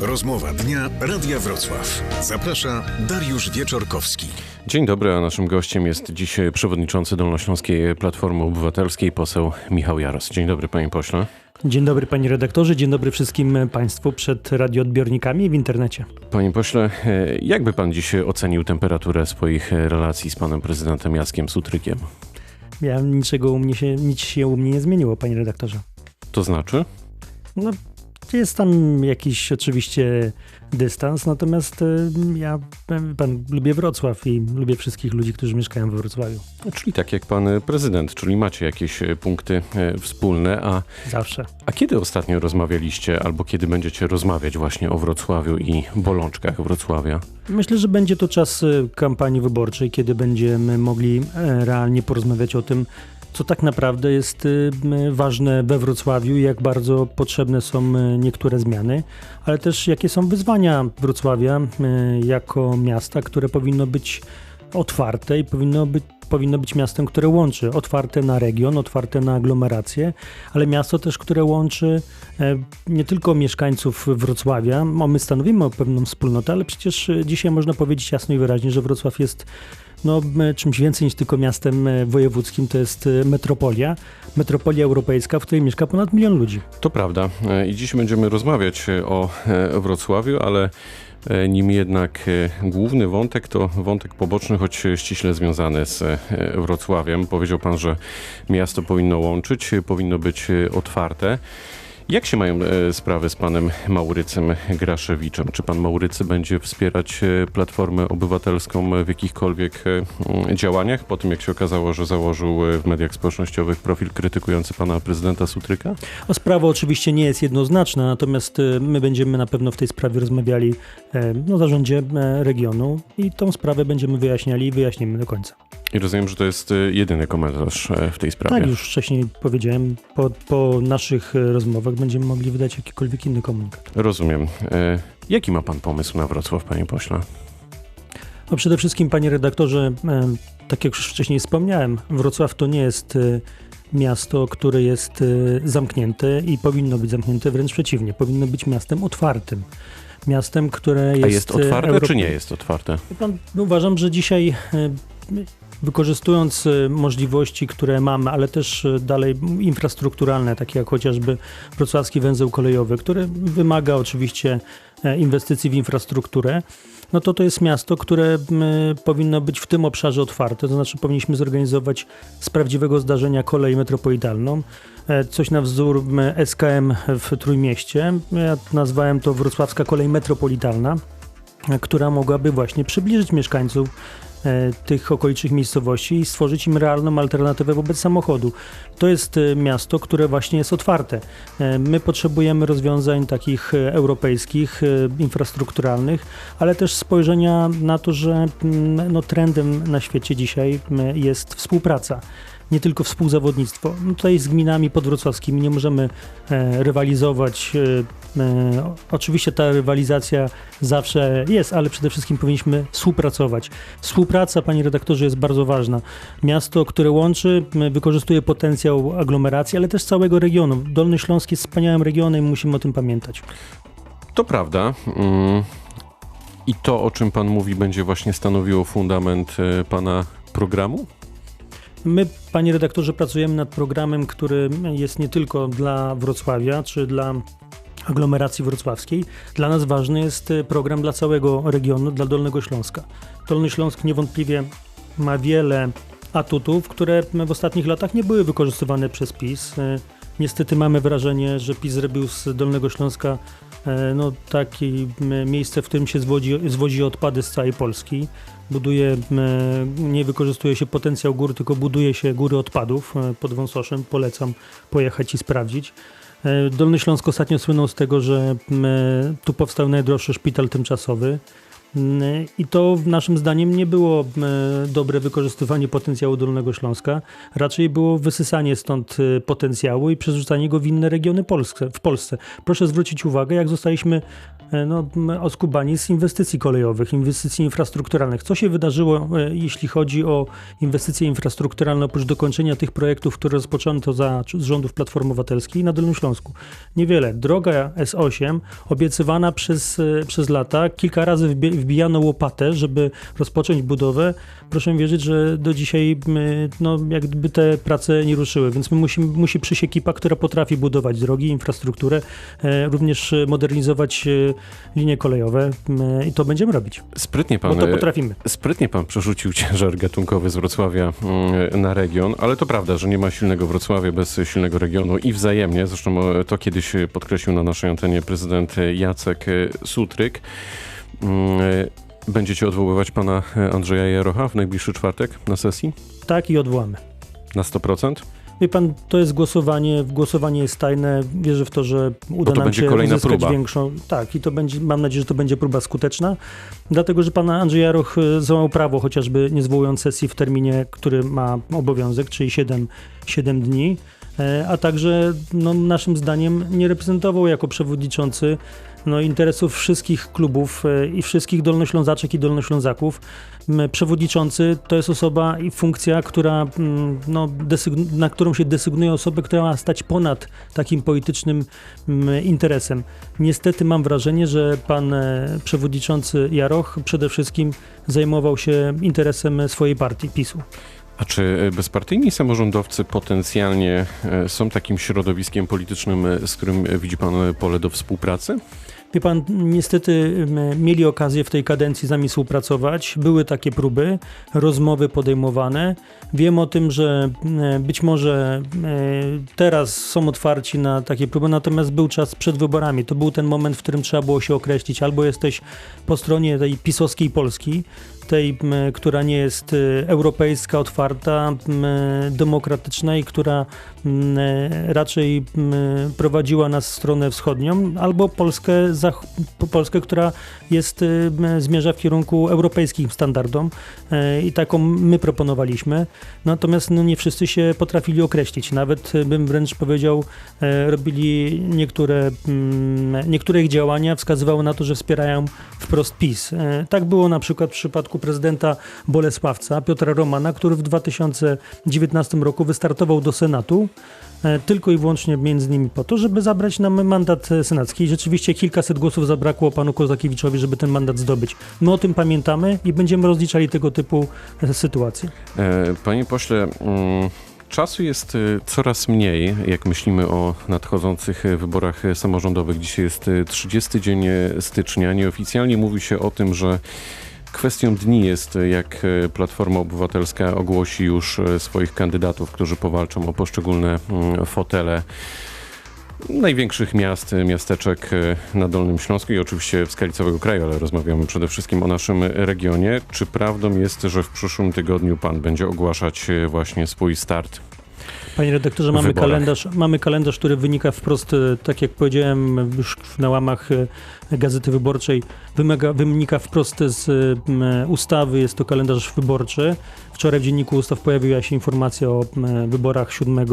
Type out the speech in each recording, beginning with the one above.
Rozmowa dnia Radia Wrocław. Zaprasza Dariusz Wieczorkowski. Dzień dobry, a naszym gościem jest dziś przewodniczący Dolnośląskiej Platformy Obywatelskiej, poseł Michał Jaros. Dzień dobry, panie pośle. Dzień dobry panie redaktorze, dzień dobry wszystkim państwu przed radioodbiornikami i w internecie. Panie pośle, jakby pan dziś ocenił temperaturę swoich relacji z panem prezydentem Jackiem Sutrykiem? Ja niczego u mnie się, nic się u mnie nie zmieniło, panie redaktorze. To znaczy? No, jest tam jakiś oczywiście dystans, natomiast y, ja pan, lubię Wrocław i lubię wszystkich ludzi, którzy mieszkają we Wrocławiu. Czyli tak jak pan prezydent, czyli macie jakieś punkty wspólne, a... Zawsze. A kiedy ostatnio rozmawialiście, albo kiedy będziecie rozmawiać właśnie o Wrocławiu i bolączkach Wrocławia? Myślę, że będzie to czas y, kampanii wyborczej, kiedy będziemy mogli e, realnie porozmawiać o tym, co tak naprawdę jest y, ważne we Wrocławiu i jak bardzo potrzebne są y, niektóre zmiany, ale też jakie są wyzwania Wrocławia y, jako miasta, które powinno być otwarte i powinno być powinno być miastem, które łączy, otwarte na region, otwarte na aglomerację, ale miasto też, które łączy e, nie tylko mieszkańców Wrocławia, my stanowimy pewną wspólnotę, ale przecież dzisiaj można powiedzieć jasno i wyraźnie, że Wrocław jest no, czymś więcej niż tylko miastem e, wojewódzkim, to jest e, metropolia, metropolia europejska, w której mieszka ponad milion ludzi. To prawda. I dziś będziemy rozmawiać o Wrocławiu, ale Nim jednak główny wątek to wątek poboczny, choć ściśle związany z Wrocławiem. Powiedział pan, że miasto powinno łączyć, powinno być otwarte. Jak się mają e, sprawy z panem Maurycem Graszewiczem? Czy pan Maurycy będzie wspierać e, Platformę Obywatelską w jakichkolwiek e, działaniach po tym, jak się okazało, że założył w mediach społecznościowych profil krytykujący pana prezydenta Sutryka? O sprawa oczywiście nie jest jednoznaczna, natomiast my będziemy na pewno w tej sprawie rozmawiali no, zarządzie regionu i tą sprawę będziemy wyjaśniali i wyjaśnimy do końca. I rozumiem, że to jest jedyny komentarz w tej sprawie. Tak, już wcześniej powiedziałem, po, po naszych rozmowach będziemy mogli wydać jakikolwiek inny komunikat. Rozumiem. E, jaki ma pan pomysł na Wrocław, panie pośle? No przede wszystkim, panie redaktorze, e, tak jak już wcześniej wspomniałem, Wrocław to nie jest e, miasto, które jest e, zamknięte i powinno być zamknięte, wręcz przeciwnie, powinno być miastem otwartym. Miastem, które jest. A jest otwarte, Europ... czy nie jest otwarte? Pan, uważam, że dzisiaj e, wykorzystując y, możliwości, które mamy, ale też y, dalej infrastrukturalne, takie jak chociażby wrocławski węzeł kolejowy, który wymaga oczywiście e, inwestycji w infrastrukturę, no to to jest miasto, które powinno być w tym obszarze otwarte, to znaczy powinniśmy zorganizować z prawdziwego zdarzenia kolej metropolitalną, e, coś na wzór SKM w Trójmieście. Ja nazwałem to Wrocławska Kolej Metropolitalna, która mogłaby właśnie przybliżyć mieszkańców tych okolicznych miejscowości i stworzyć im realną alternatywę wobec samochodu. To jest e, miasto, które właśnie jest otwarte. E, my potrzebujemy rozwiązań takich europejskich, infrastrukturalnych, ale też spojrzenia na to, że mm, no, trendem na świecie dzisiaj jest współpraca nie tylko współzawodnictwo. No tutaj z gminami podwrocławskimi nie możemy e, rywalizować. E, e, oczywiście ta rywalizacja zawsze jest, ale przede wszystkim powinniśmy współpracować. Współpraca, panie redaktorze, jest bardzo ważna. Miasto, które łączy, wykorzystuje potencjał aglomeracji, ale też całego regionu. Dolny Śląsk jest wspaniałym regionem i musimy o tym pamiętać. To prawda. Mm. I to, o czym pan mówi, będzie właśnie stanowiło fundament pana programu? My, panie redaktorze, pracujemy nad programem, który jest nie tylko dla Wrocławia czy dla aglomeracji wrocławskiej. Dla nas ważny jest program dla całego regionu, dla Dolnego Śląska. Dolny Śląsk niewątpliwie ma wiele atutów, które w ostatnich latach nie były wykorzystywane przez PiS. Niestety mamy wrażenie, że PiS zrobił z Dolnego Śląska e, no, takie miejsce, w którym się zwozi, zwozi odpady z całej Polski buduje, nie wykorzystuje się potencjał gór, tylko buduje się góry odpadów e, pod Wąsoszem. Polecam pojechać i sprawdzić. E, Dolny Śląsk ostatnio słynął z tego, że tu powstał najdroższy szpital tymczasowy. Mm, I to w naszym zdaniem nie było e, dobre wykorzystywanie potencjału Dolnego Śląska. Raczej było wysysanie stąd e, potencjału i przerzucanie go w inne regiony Polsce, w Polsce. Proszę zwrócić uwagę, jak zostaliśmy e, no, oskubani z inwestycji kolejowych, inwestycji infrastrukturalnych. Co się wydarzyło, jeśli chodzi o inwestycje infrastrukturalne, oprócz dokończenia tych projektów, które rozpoczęto za z rządów Platformy Obywatelskiej na Dolnym Śląsku? Niewiele. Droga S8 obiecywana przez, przez lata, kilka razy wbi- wbijano łopatę, żeby rozpocząć budowę. Proszę wierzyć, że do dzisiaj my, no, jakby te prace nie ruszyły, więc my musimy, musi przyjść ekipa, która potrafi budować drogi, infrastrukturę, e, również modernizować e, linie kolejowe i to będziemy robić, Sprytnie bo pan, to e, potrafimy. sprytnie pan przerzucił ciężar gatunkowy z Wrocławia mm, na region, ale to prawda, że nie ma silnego Wrocławia bez silnego regionu i wzajemnie. Zresztą to kiedyś podkreślił na naszej antenie prezydent Jacek Sutryk. Mm, e, Będziecie odwoływać pana e, Andrzeja Jarocha w najbliższy czwartek na sesji? Tak i odwołamy. Na 100%? Wie pan, to jest głosowanie, głosowanie jest tajne. Wierzę w to, że uda to nam się uzyskać próba. większą. Tak, i to będzie, mam nadzieję, że to będzie próba skuteczna, dlatego że pan Andrzej Jaroch e, złamał prawo, chociażby nie zwołując sesji w terminie, który ma obowiązek, czyli 7, 7 dni. E, A także no, naszym zdaniem nie reprezentował jako przewodniczący no, interesów wszystkich klubów e, i wszystkich dolnoślązaczek i dolnoślązaków. Przewodniczący to jest osoba i funkcja, która, no, na którą się desygnuje osobę, która ma stać ponad takim politycznym interesem. Niestety mam wrażenie, że pan e, przewodniczący Jaroch przede wszystkim zajmował się interesem swojej partii, PiSu. A czy e, bezpartyjni samorządowcy potencjalnie e, są takim środowiskiem politycznym, e, z którym widzi pan pole do współpracy? Wie pan, niestety mieli okazję w tej kadencji z nami współpracować. Były takie próby, rozmowy podejmowane. Wiem o tym, że być może teraz są otwarci na takie próby, natomiast był czas przed wyborami. To był ten moment, w którym trzeba było się określić. Albo jesteś po stronie tej pisowskiej Polski, tej, która nie jest e, europejska, otwarta, demokratyczna i która e, raczej prowadziła nas w stronę wschodnią, albo Polskę, Polskę która jest, y, zmierza w kierunku europejskim standardom e, i taką my proponowaliśmy. Natomiast no, nie wszyscy się potrafili określić. Nawet y, bym wręcz powiedział, e, robili niektóre, niektóre ich działania wskazywały na to, że wspierają wprost PiS. E, Tak było na przykład w przypadku prezydenta Bolesławca, Piotra Romana, który w 2019 roku wystartował do Senatu e, tylko i wyłącznie między innymi po to, żeby zabrać nam mandat senacki. I rzeczywiście kilkaset głosów zabrakło panu Kozakiewiczowi, żeby ten mandat zdobyć. My o tym pamiętamy i będziemy rozliczali tego typu e, sytuacje. E, Panie pośle, mm, czasu jest coraz mniej, jak myślimy o nadchodzących wyborach samorządowych. Dzisiaj jest e, 30 dzień stycznia. Nieoficjalnie mówi się o tym, że kwestią dni jest, jak e, Platforma Obywatelska ogłosi już e, swoich kandydatów, którzy powalczą o poszczególne mm, fotele największych miast, miasteczek e, na Dolnym Śląsku i oczywiście w skali całego kraju, ale rozmawiamy przede wszystkim o naszym regionie. Czy prawdą jest, że w przyszłym tygodniu pan będzie ogłaszać właśnie swój start? Panie redaktorze, mamy wyborach. kalendarz, mamy kalendarz, który wynika wprost, e, tak jak powiedziałem już na łamach e, Gazety Wyborczej, wymaga, wynika wprost z m, ustawy, jest to kalendarz wyborczy. Wczoraj w Dzienniku Ustaw pojawiła się informacja o wyborach 7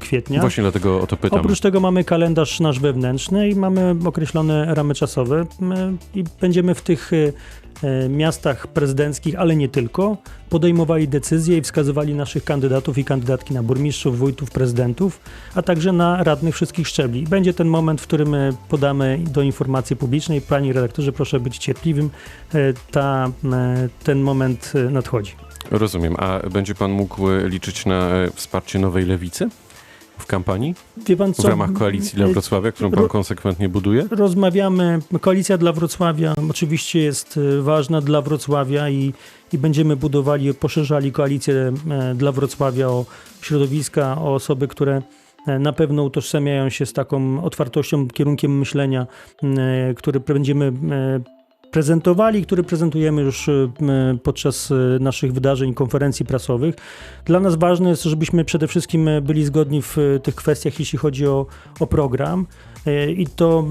kwietnia. Właśnie dlatego o to pytam. Oprócz tego mamy kalendarz nasz wewnętrzny i mamy określone ramy czasowe i będziemy w tych e, e, miastach prezydenckich, ale nie tylko, podejmowali decyzje i wskazywali naszych kandydatów i kandydatki na burmistrzów, wójtów, prezydentów, a także na radnych wszystkich szczebli. Będzie ten moment, w którym e, podamy do informacji publicznej. Panie redaktorze, proszę być cierpliwym. E, Ta, e, ten moment e, nadchodzi. Rozumiem. A będzie pan mógł e, liczyć na e, wsparcie Nowej Lewicy w kampanii? Wie pan W co? ramach koalicji dla Wrocławia, którą pan konsekwentnie buduje? Rozmawiamy. Koalicja dla Wrocławia oczywiście jest e, ważna dla Wrocławia i, i będziemy budowali, poszerzali koalicję e, dla Wrocławia o środowiska, o osoby, które e, na pewno utożsamiają się z taką otwartością, kierunkiem myślenia, który będziemy prezentowali, który prezentujemy już e, podczas e, naszych wydarzeń, konferencji prasowych. Dla nas ważne jest, żebyśmy przede wszystkim e, byli zgodni w tych kwestiach, jeśli chodzi o, o program. E, I, to,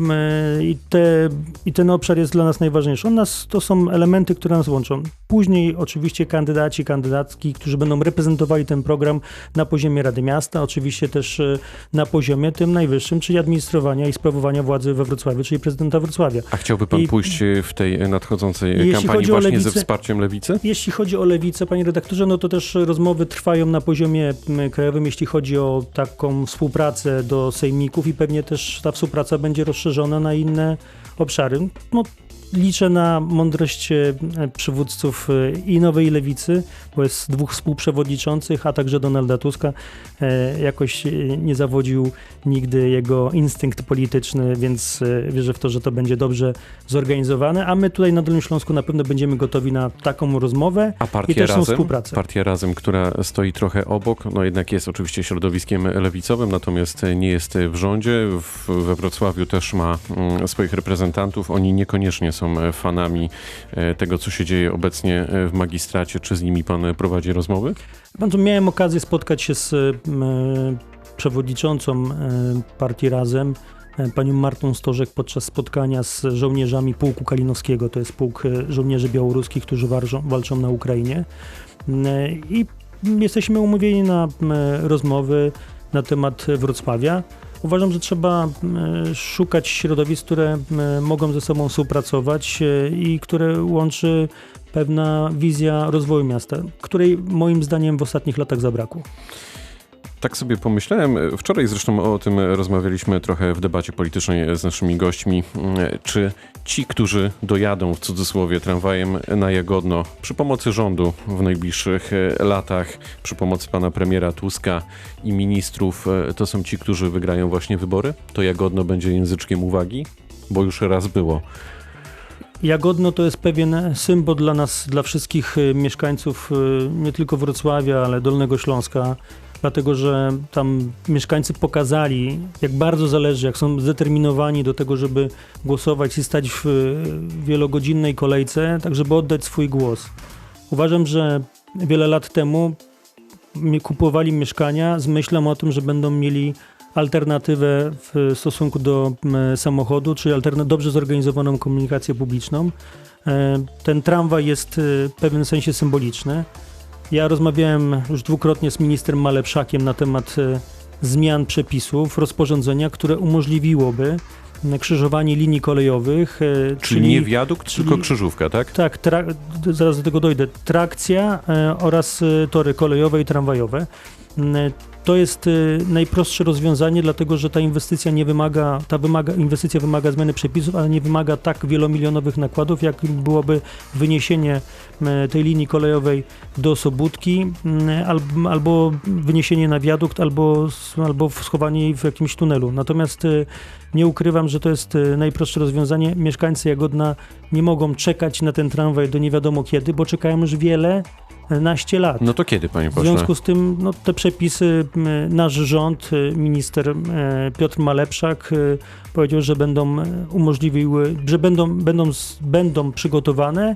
e, i, te, I ten obszar jest dla nas najważniejszy. On nas, to są elementy, które nas łączą. Później oczywiście kandydaci, kandydatki, którzy będą reprezentowali ten program na poziomie Rady Miasta, oczywiście też e, na poziomie tym najwyższym, czyli administrowania i sprawowania władzy we Wrocławiu, czyli prezydenta Wrocławia. A chciałby pan I- pójść w tej nadchodzącej kampanii właśnie ze lewicę- wsparciem lewicy? Jeśli chodzi o lewicę, panie redaktorze, no to też rozmowy trwają na poziomie krajowym, jeśli chodzi o taką współpracę do sejmików i pewnie też ta współpraca będzie rozszerzona na inne obszary. No, liczę na mądrość e, przywódców e, i Nowej Lewicy, bo jest dwóch współprzewodniczących, a także Donalda Tuska. E, Jakoś nie zawodził nigdy jego instynkt polityczny, więc wierzę w to, że to będzie dobrze zorganizowane, a my tutaj na Dolnym Śląsku na pewno będziemy gotowi na taką rozmowę. A I też Razem, współprace. partia Razem, która stoi trochę obok, no jednak jest oczywiście środowiskiem lewicowym, natomiast nie jest w rządzie. W, we Wrocławiu też ma mm, swoich reprezentantów. Oni niekoniecznie są e, fanami e, tego, co się dzieje obecnie e, w magistracie. Czy z nimi pan prowadzi rozmowy? To miałem okazję spotkać się z przewodniczącą partii Razem, panią Martą Stożek podczas spotkania z żołnierzami pułku Kalinowskiego. To jest pułk żołnierzy białoruskich, którzy walczą, walczą na Ukrainie. I jesteśmy umówieni na rozmowy na temat Wrocławia. Uważam, że trzeba m, szukać środowisk, które m, mogą ze sobą współpracować e, i które łączy pewna wizja rozwoju miasta, której moim zdaniem w ostatnich latach zabrakło. Tak sobie pomyślałem. Wczoraj zresztą o tym rozmawialiśmy trochę w debacie politycznej z naszymi gośćmi. Czy ci, którzy dojadą w cudzysłowie tramwajem na Jagodno przy pomocy rządu w najbliższych latach, przy pomocy pana premiera Tuska i ministrów, to są ci, którzy wygrają właśnie wybory? To Jagodno będzie języczkiem uwagi? Bo już raz było. Jagodno to jest pewien symbol dla nas, dla wszystkich mieszkańców y, nie tylko Wrocławia, ale Dolnego Śląska, dlatego że tam mieszkańcy pokazali, jak bardzo zależy, jak są zdeterminowani do tego, żeby głosować i stać w wielogodzinnej kolejce, tak żeby oddać swój głos. Uważam, że wiele lat temu kupowali mieszkania z myślą o tym, że będą mieli alternatywę w stosunku do samochodu, czyli dobrze zorganizowaną komunikację publiczną. E, Ten tramwaj jest e, w pewnym sensie symboliczny. Ja rozmawiałem już dwukrotnie z ministrem Malepszakiem na temat e, zmian przepisów, rozporządzenia, które umożliwiłoby m, krzyżowanie linii kolejowych. e, Czyli, nie wiadukt, czyli- tylko krzyżówka, tak? tak, zaraz do tego dojdę. Trakcja e, oraz tory kolejowe i tramwajowe. To jest e, najprostsze rozwiązanie, dlatego że ta inwestycja nie wymaga, ta wymaga, inwestycja wymaga zmiany przepisów, ale nie wymaga tak wielomilionowych nakładów, jak byłoby wyniesienie tej linii kolejowej do Sobótki, albo, wyniesienie na wiadukt, albo, albo schowanie jej w jakimś tunelu. Natomiast e, nie ukrywam, że to jest e, najprostsze rozwiązanie. Mieszkańcy Jagodna nie mogą czekać na ten tramwaj do nie wiadomo kiedy, bo czekają już wiele, naście lat. No to kiedy, panie W pośle? związku z tym no, te przepisy, nasz rząd, e, minister e, Piotr Malepszak e, powiedział, że będą umożliwiły, że będą, będą, będą przygotowane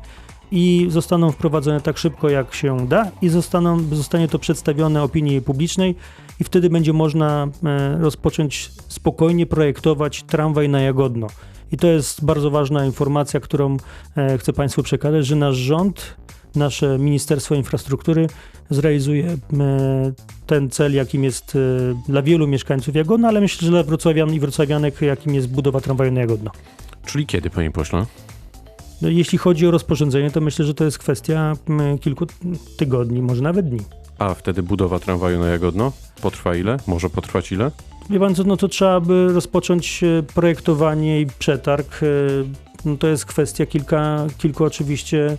i zostaną wprowadzone tak szybko, jak się da i zostaną, zostanie to przedstawione opinii publicznej i wtedy będzie można e, rozpocząć spokojnie projektować tramwaj na Jagodno. I to jest bardzo ważna informacja, którą e, chcę Państwu przekazać, że nasz rząd, nasze Ministerstwo Infrastruktury zrealizuje e, ten cel, jakim jest e, dla wielu mieszkańców Jagodna, ale myślę, że dla wrocławian i wrocławianek, jakim jest budowa tramwaju na Jagodno. Czyli kiedy, panie pośle? No, jeśli chodzi o rozporządzenie, to myślę, że to jest kwestia kilku tygodni, może nawet dni. A wtedy budowa tramwaju na Jagodno? Potrwa ile? Może potrwać ile? Wie pan co, no to trzeba by rozpocząć e, projektowanie i przetarg. No to jest kwestia kilka, kilku oczywiście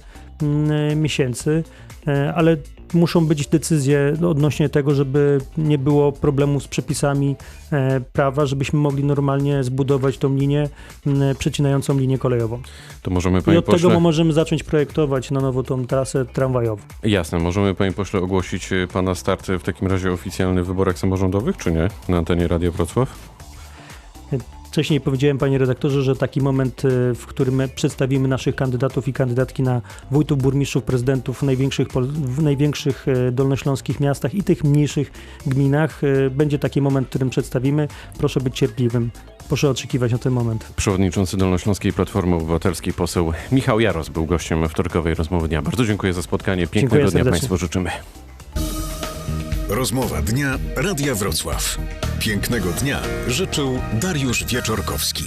miesięcy, e, ale muszą być decyzje odnośnie tego, żeby nie było problemu z przepisami e, prawa, żebyśmy mogli normalnie zbudować tą linię m, przecinającą linię kolejową. To możemy, I panie od pośle... tego możemy zacząć projektować na nowo tą trasę tramwajową. Jasne, możemy panie pośle ogłosić e, pana start w takim razie oficjalny w wyborach samorządowych, czy nie? Na antenie Radia Wrocław? Wcześniej powiedziałem, panie redaktorze, że taki moment, y, w którym my przedstawimy naszych kandydatów i kandydatki na wójtów, burmistrzów, prezydentów w największych, w największych y, dolnośląskich miastach i tych mniejszych gminach, y, będzie taki moment, w którym przedstawimy. Proszę być cierpliwym. Proszę oczekiwać na ten moment. Przewodniczący Dolnośląskiej Platformy Obywatelskiej poseł Michał Jaros był gościem wtorkowej rozmowy dnia. Bardzo dziękuję za spotkanie. Pięknego Dziękuję dnia serdecznie. Państwu życzymy. Rozmowa dnia Radia Wrocław. Pięknego dnia życzył Dariusz Wieczorkowski.